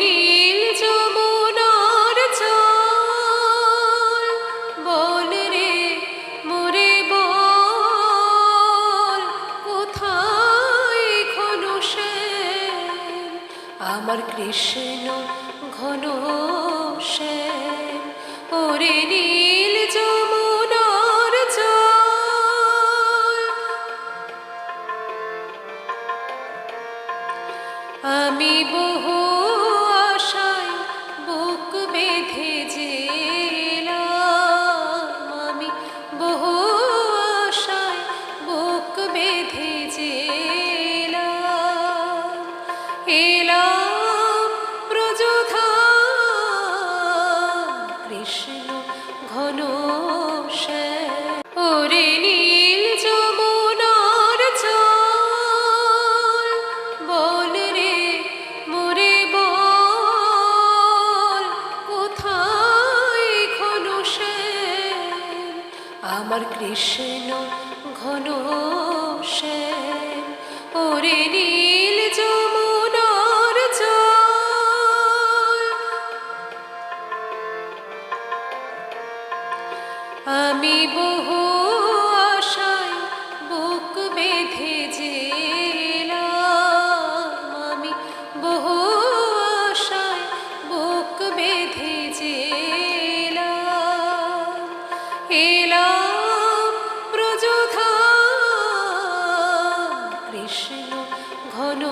নীল যমুনার মোরে বল, কোথায় ঘন আমার কৃষ্ণ ঘন শ্যাম ওরে নীল যমুনার জল। আমি বহু এলাম প্রযোধান। কৃষ্ণ ঘন নীল কোথায় ঘন আমার কৃষ্ণ ঘন শ্যাম। ওরে আমি বহু আশায় বুক বেঁধে জেলাম। আমি বহু আশায় বুক বেঁধে জেলাম। এলাম প্রযোধা, কৃষ্ণ ঘন